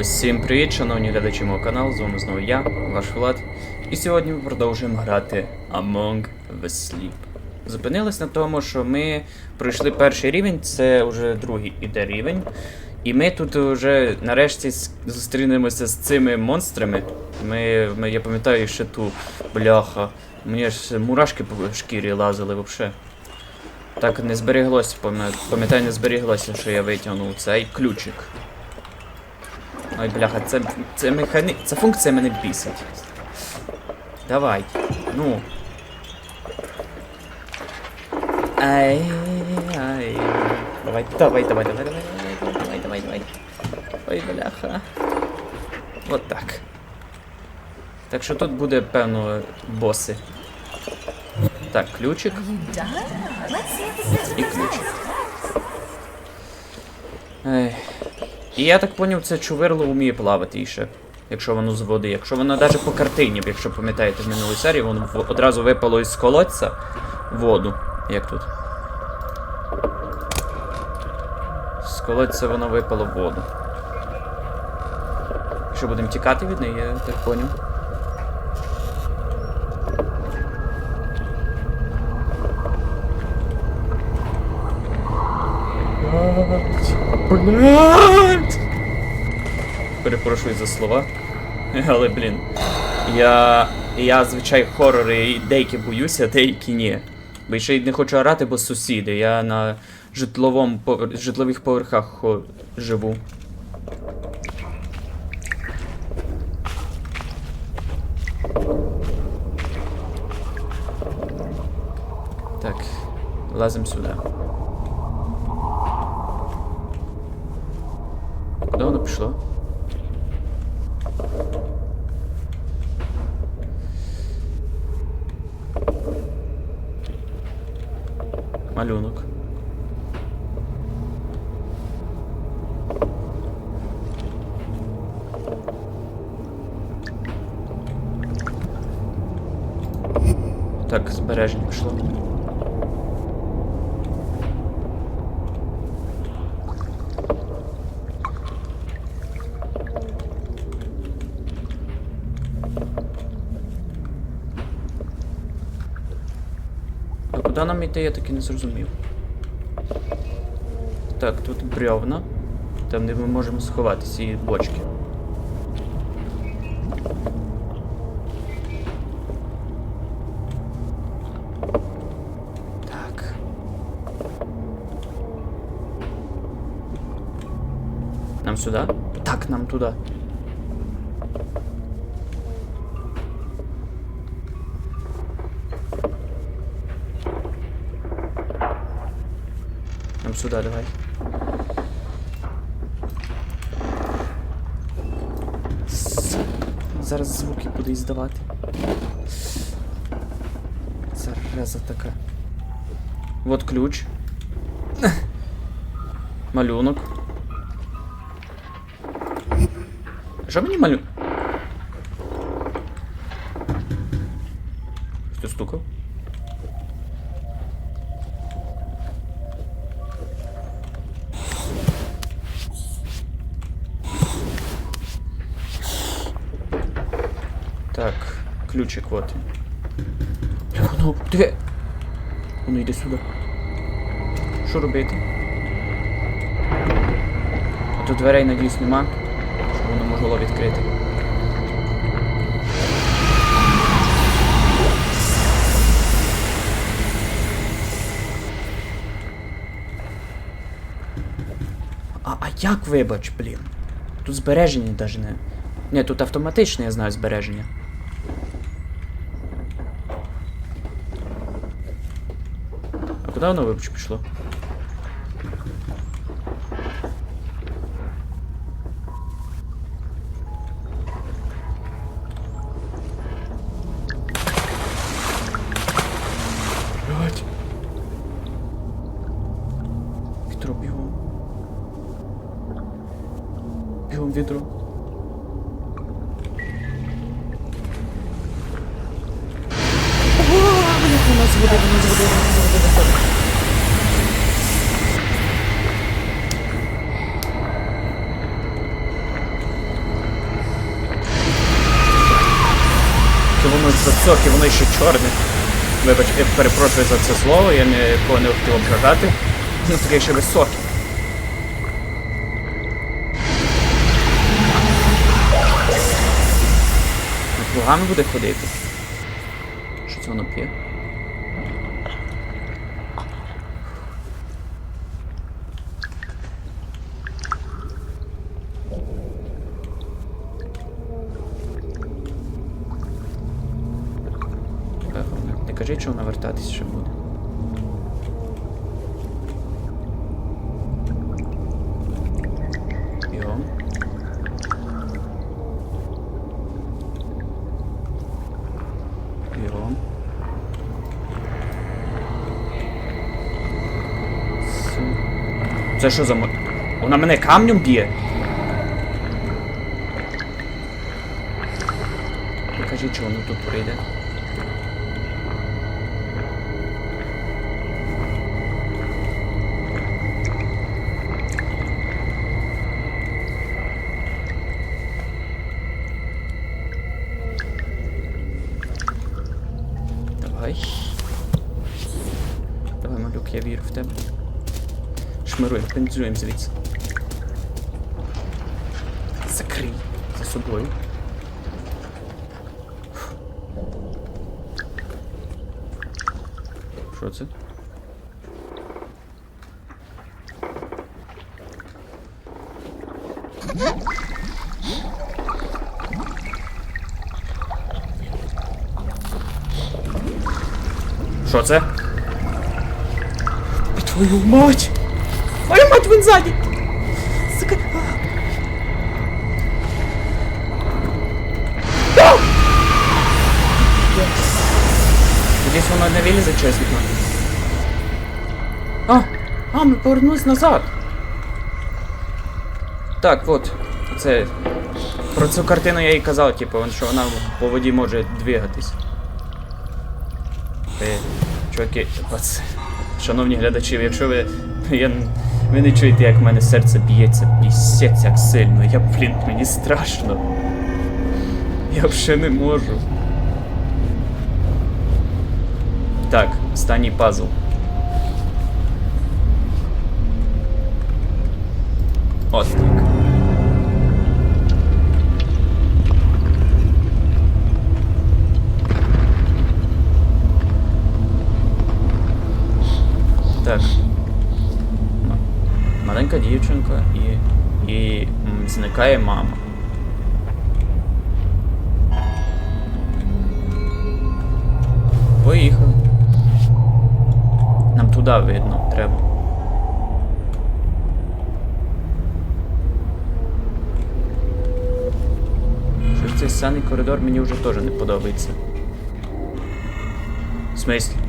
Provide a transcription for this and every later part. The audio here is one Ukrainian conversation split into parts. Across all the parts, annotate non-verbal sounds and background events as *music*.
Усім привіт, шановні глядачі мого каналу, з вами знову я, ваш Влад. І сьогодні ми продовжуємо грати Among the Sleep. Зупинились на тому, що ми пройшли перший рівень, це вже другий іде рівень. І ми тут вже нарешті зустрінемося з цими монстрами. Ми, ми я пам'ятаю ще ту бляха. Мені ж мурашки по шкірі лазили взагалі. Так не зберіглося, пам'ятаю, не зберіглося, що я витягнув цей ключик. Ой, бляха, це, це механі... Ця функція мене бісить. Давай. Ну. Ай, ай. Давай, давай, давай, давай, давай, давай, давай, давай, давай. Ой, бляха. От так. Так що тут буде, певно, боси. Так, ключик і ключик. Ей. І я так поняв, це чувирло вміє плавати іще, якщо воно з води. Якщо воно навіть по картині, якщо пам'ятаєте в минулій серії, воно одразу випало із колодця воду. Як тут? З колодця воно випало в воду. Якщо будемо тікати від неї, я так поняв. Блять! Перепрошую за слова. *laughs* Але, блін. Я. Я, звичай, хорори деякі боюся, деякі ні. Бо ще й не хочу орати, бо сусіди. Я на житловому житлових поверхах живу. Так, лазим сюди. Куди воно пішло? Малюнок. Так, збереження пішло. А куди нам йти, я таки не зрозумів. Так, тут бревна. Там, де ми можемо сховатися, і бочки. Так. Нам сюди? Так, нам туди. Сюди давай. Зараз звуки буде іздавати. Зараза така. Вот ключ. *laughs* Малюнок. Що мені малю? Хто стукав? Ключик вот. Воно, диви. Воно йде сюди. Що робити? А тут дверей, надіюсь, нема. Щоб воно могло відкрити. А, а як вибач, блін? Тут збереження навіть не. Ні, тут автоматичне, я знаю, збереження. Куда оно выпущено? Вибач, я перепрошую за це слово, я нікого не хотів ображати. Ну такий ще високий. Лугами буде ходити. Що це воно п'є? Певно. Не кажи, що вона ще буде. Бігом. Це що за мо... Вона мене камнем б'є? Покажіть, що воно тут прийде. Пензуємо звідси. Закрий за собою. Що це? Що це? Твою мать! Твою мать, він ззаді! Сука! А! Десь воно не вилізе через вікно. А! А, ми повернулись назад! Так, от. Це. Про цю картину я і казав, типу, що вона по воді може двигатись. Е, чуваки, шановні глядачі, якщо ви. Я, ви не чуєте, як в мене серце б'ється, пісець як сильно. Я, блін, мені страшно. Я вже не можу. Так, останній пазл. От так. Дівчинка і. і зникає мама. Поїхали. Нам туди видно, треба. Що цей саний коридор мені вже теж не подобається. В смислі?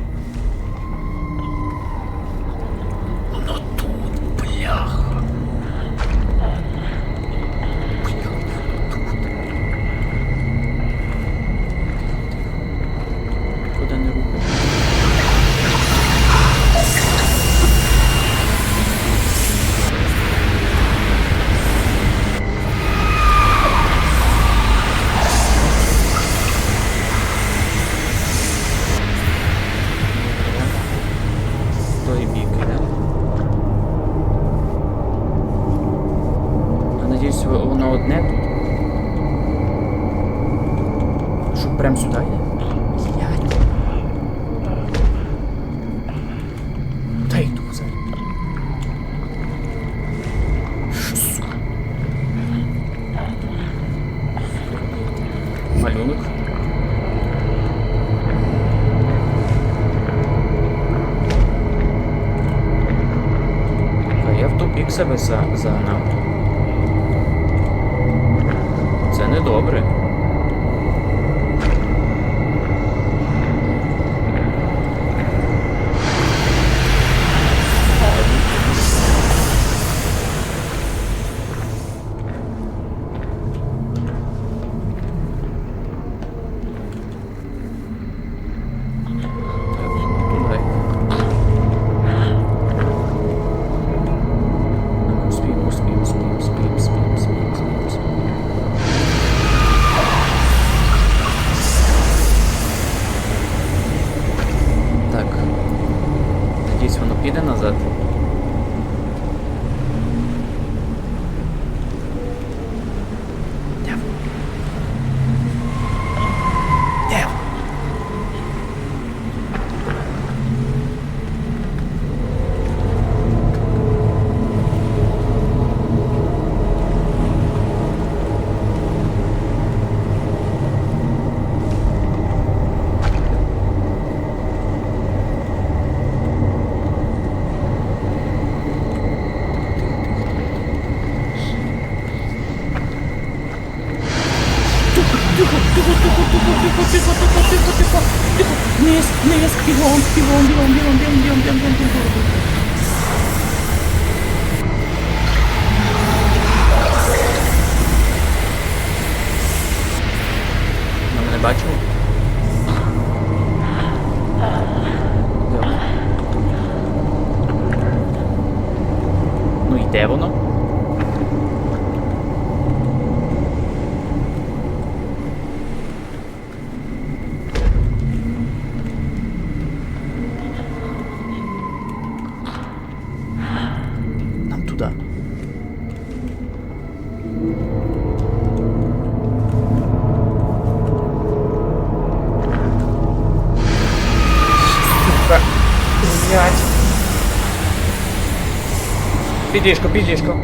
Під ліжко, під ліжко.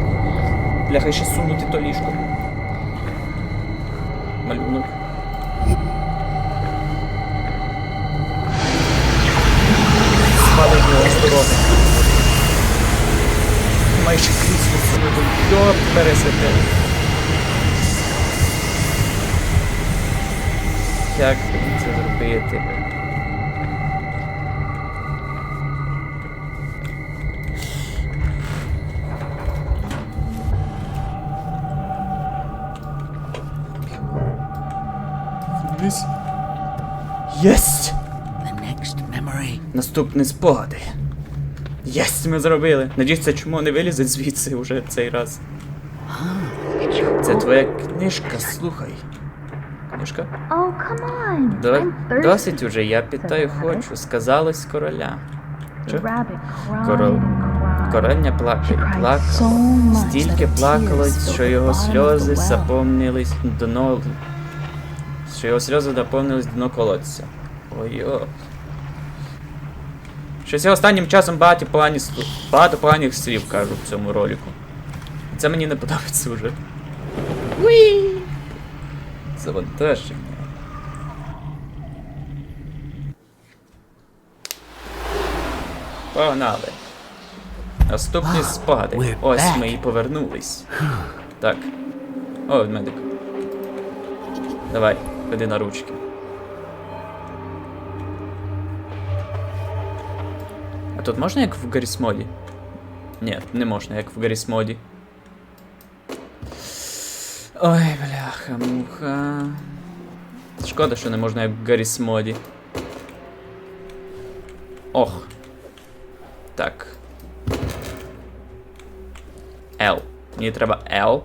Бляха, ще сунути то ліжко. Малюнок. Спали його здорово. Майже крісло сунути. Йоп, пересете. Як це зробити? Дивись. Єсть! Наступні спогади. Єсть, ми зробили. Надіюсь, чому не вилізе звідси вже цей раз. Це твоя книжка, слухай. Книжка? Oh, Досить уже, я питаю хочу. Сказалось короля. Чо? Король. Корольня плакає, плакала. Стільки плакало, що його сльози заповнились дно що його сльози наповнились дно колодця. Ой о. Щось я останнім часом багато поганих, багато поганих слів кажу в цьому ролику. Це мені не подобається вже. Уі! Завантаження. Погнали. Наступні we're Ось ми і повернулись. Так. О, медик. Давай, ходи на ручки. А тут можна як в Гаррісмоді? Ні, не можна, як в Гаррісмоді. Ой, бляха, муха. Шкода, що не можна як в Гаррісмоді. Ох. Так. L. Мені треба L.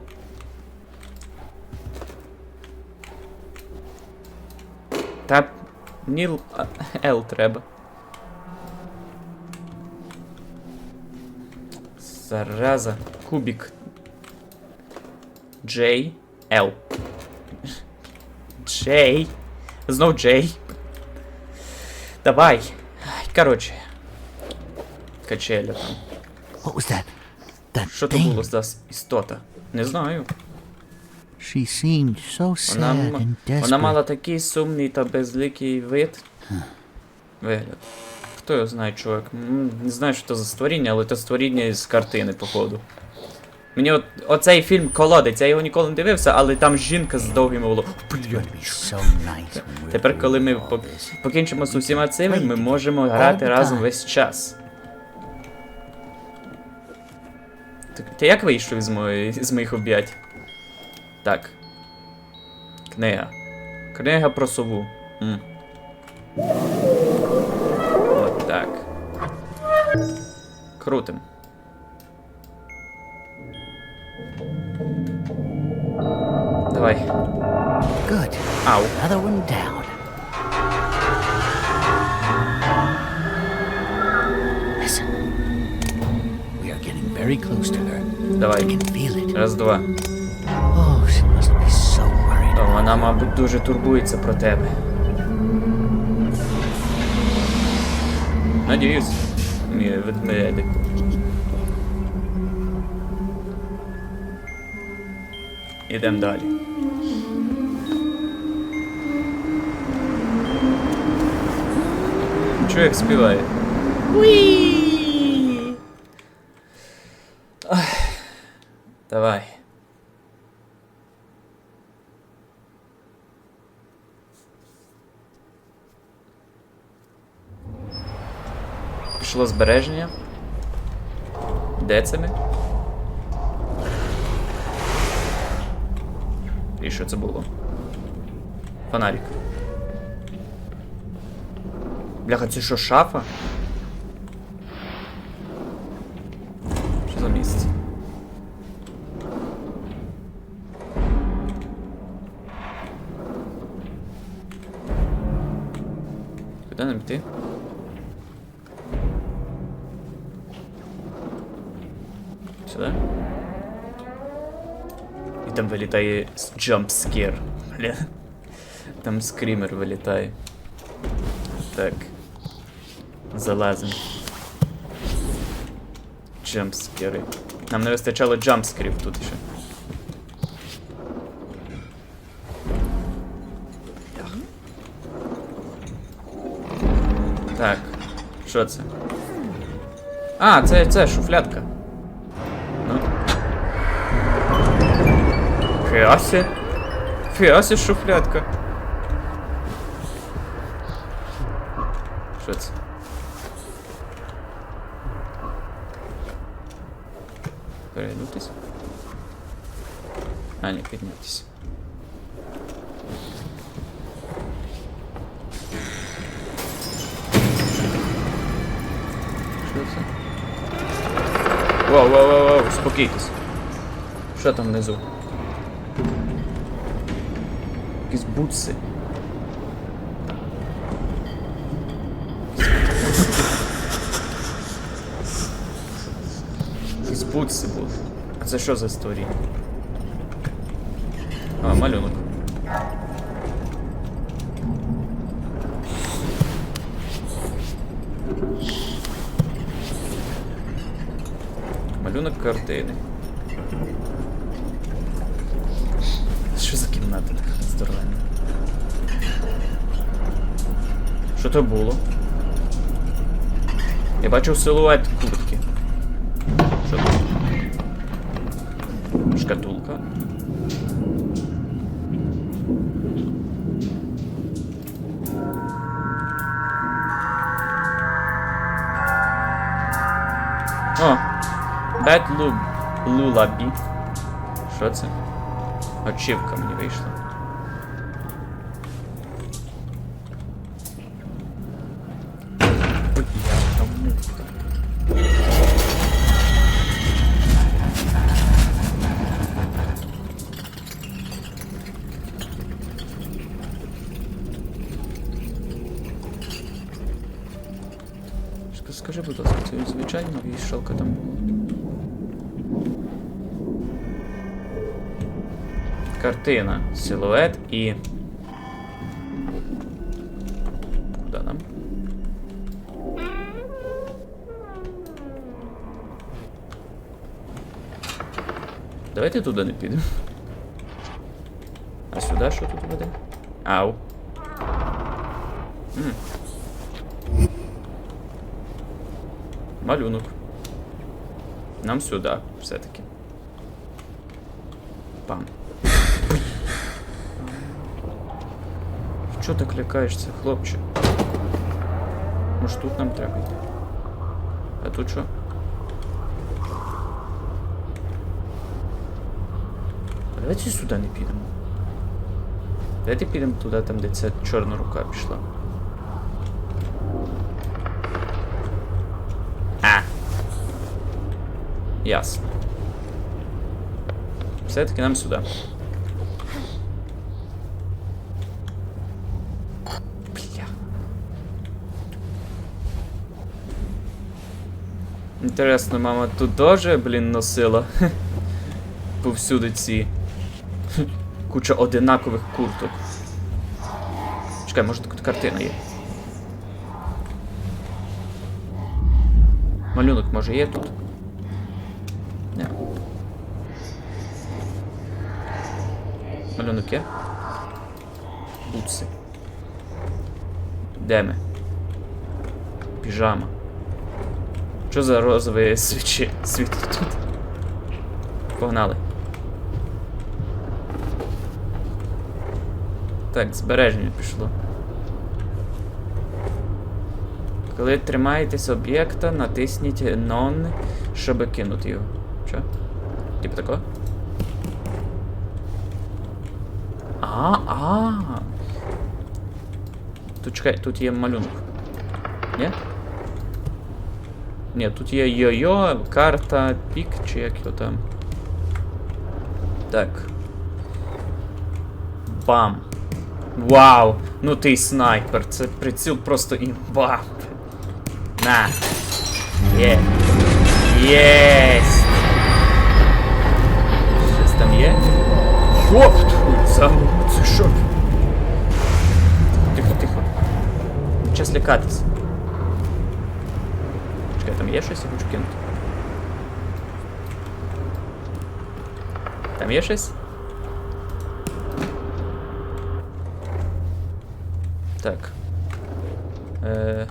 Ніл Л треба. Зараза. Кубік. Джей. Л. Джей. Знов Джей. Давай. Короче. Качеля там. Що то було здас істота? Не знаю. She seemed so Вона, sad м- and desperate. вона мала такий сумний та безликий вид. Вигляд. Хто його знає, чувак? Не знаю, що це за створіння, але це створіння з картини, походу. Мені от оцей фільм колодець, я його ніколи не дивився, але там жінка з довгим волоссям. It's gonna so nice Тепер, коли ми покінчимо з усіма цими, ми можемо грати разом весь час. Ти як вийшов з моїх об'ять? Так. Книга. Книга про сову. М. От так. Крутим. Давай. Good. Ау. Another one down. Listen. We are getting very close to her. I Давай. can feel it. Раз, два. Worried. Вона, мабуть, дуже турбується про тебе. Надіюсь, мій ведмедику. Ідемо далі. Чого як співає? Уі! Давай. Пішло збереження. Де це ми? І що це було? Фонарик. Бляха, це що, шафа? Що за місце? Вилітає джампскер. Бля. Там скрімер вилітає. Так. Залазим. Джампскери. Нам не вистачало джампскерів тут ще. Так. Що це? А, це, це шуфлятка. Фіасі. Фіасі шуфлятка. Що це? Перейдутись? А, ні, піднятися. Що це? Воу, воу, воу, воу, спокійтесь. Що там внизу? Якісь бутси. Якісь бутси були. А це що за історія? А, малюнок. Малюнок картини. То було? Я бачив силует куртки. Що тут? Шкатулка. О! Lub Lullaby. Що це? Очівка мені вийшла. Картина, силует і. Куда нам? Давайте туди не підемо. А сюди що тут веде? Ау. М. Малюнок. Нам сюди, все-таки. Пам. Чого так лякаєшся, хлопче? Може тут нам треба йти? А тут що? А Давайте сюди не підемо. Давайте підемо туди, там, де ця чорна рука пішла. А. Ясно. Все-таки нам сюди. Інтересно, мама тут теж, блін, носила. *laughs* Повсюди ці. *laughs* Куча одинакових курток. Чекай, може тут картина є. Малюнок може є тут? Не. Малюнок є? Бутси. Де ми? Піжама. Що за розове свічі? світло тут? Погнали. Так, збереження пішло. Коли тримаєтесь об'єкта, натисніть Non, щоб кинути його. Що? Типу такого? А, а. Тут чекай, тут є малюнок. Ні? Ні, тут є йо-йо, карта, пік, чи як його там. Так. Бам. Вау! Ну ти й снайпер, це приціл просто імба. На. Є. Єсть! Щось там є? Йоп, твою саму, це що? Тихо, тихо. Час лякатись. Чекай, там є щось, я хочу кинути. Там є щось? Так. Е...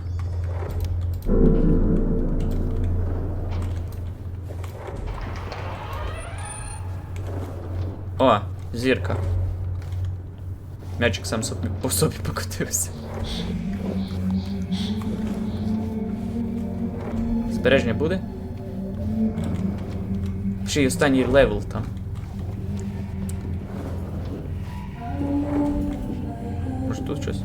О, зірка. М'ячик сам собі по собі покотився. Збереження буде? Ще й останній левел там. Може тут щось?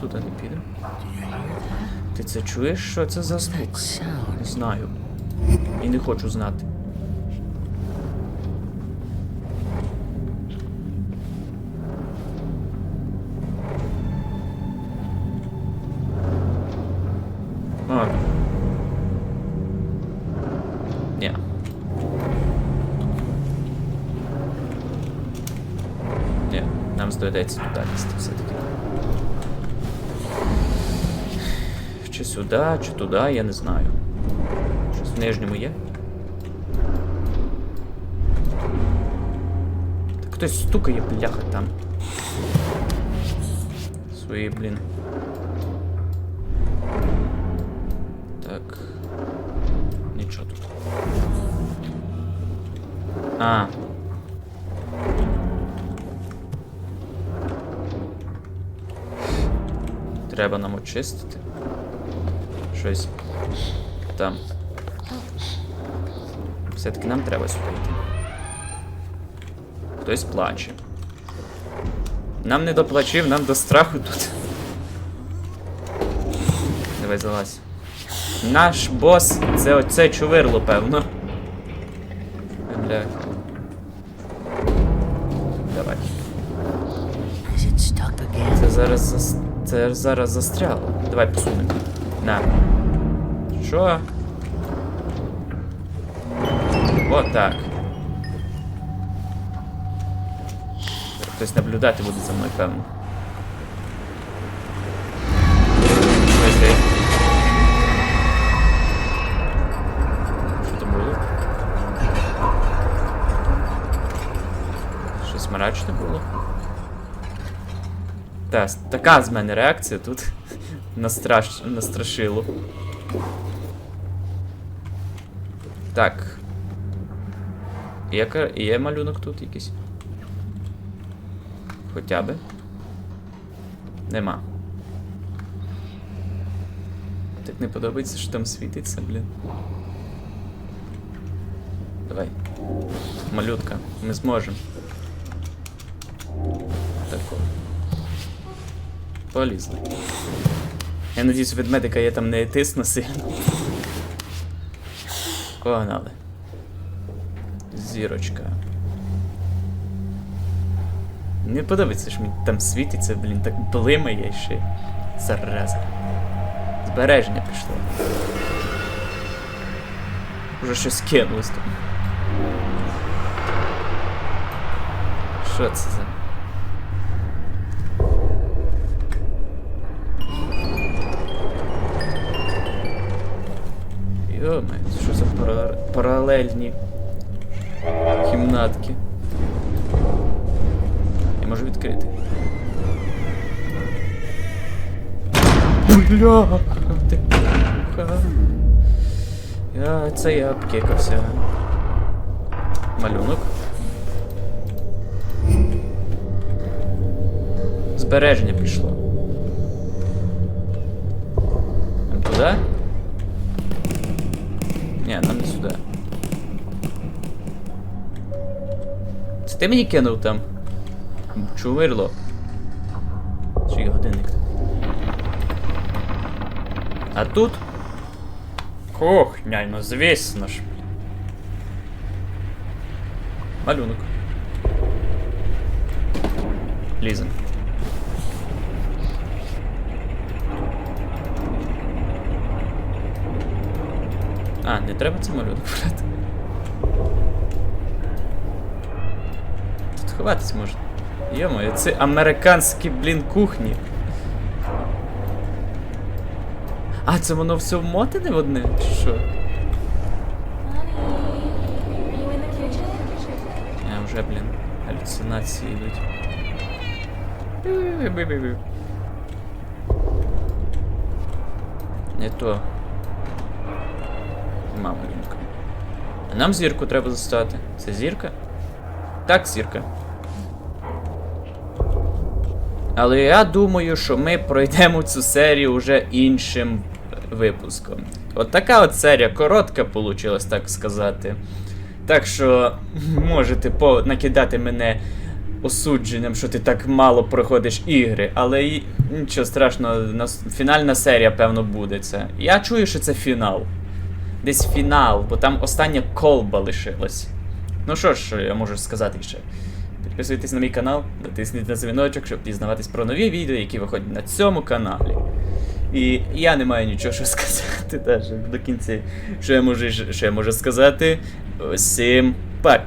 Туди не підемо. Ти це чуєш, що це за звук? Не знаю. Не хочу знати. А. Нам здодається туди лізти все-таки. Чи сюди, чи туди, я не знаю. В нижньому є? Так хтось стукає, бляха там. Свої, блін. Так. Нічого тут. А. Треба нам очистити. Щось там. Все-таки нам треба сюди йти. Хтось плаче. Нам не до плачів, нам до страху тут. Давай залазь. Наш бос це оце чувирло, певно. Бля. Давай. Це зараз зас... Це зараз застряло. Давай посунемо. На. Що? От так. Хтось наблюдати буде за мною, певно. Мрачне було? Та, така з мене реакція тут. *laughs* Настраш... Настрашило. Так. Є, є малюнок тут якийсь? Хоча би. Нема. Так не подобається, що там світиться, блін. Давай. Малютка, ми зможемо. Тако. Полізли. Я надіюсь, від медика я там не тисну сильно. Погнали. Зірочка. Не подобається, що мені там світиться, блін, так блимає ще. Зараза. Збереження пішло. Уже щось кинулось там. Що це за. Йоме, що за пара... паралельні кімнатки? Я можу відкрити. Бля! Я, це я обкекався. Малюнок. Збереження. Нам туди? Це ти мені кинув там? Чувирло. Чий годинник? А тут? Кухня, ну звісно ж. Малюнок. Лізем. А, не треба це малюнок брати. Тут ховатись можна. Йо-моє, це американські, блін, кухні. А, це воно все вмотане в одне? Чи що? А, вже, блін, галюцинації йдуть. Не то. Малюнка. А нам зірку треба застати. Це зірка? Так, зірка. Але я думаю, що ми пройдемо цю серію вже іншим випуском. От така от серія коротка получилась, так сказати. Так що можете накидати мене осудженням, що ти так мало проходиш ігри, але й нічого страшного, нас- фінальна серія, певно, буде це. Я чую, що це фінал. Десь фінал, бо там остання колба лишилась. Ну що ж, я можу сказати ще. Підписуйтесь на мій канал, натисніть на дзвіночок, щоб дізнаватись про нові відео, які виходять на цьому каналі. І я не маю нічого що сказати *laughs* навіть до кінця. Що я можу, що я можу сказати? Усім пока!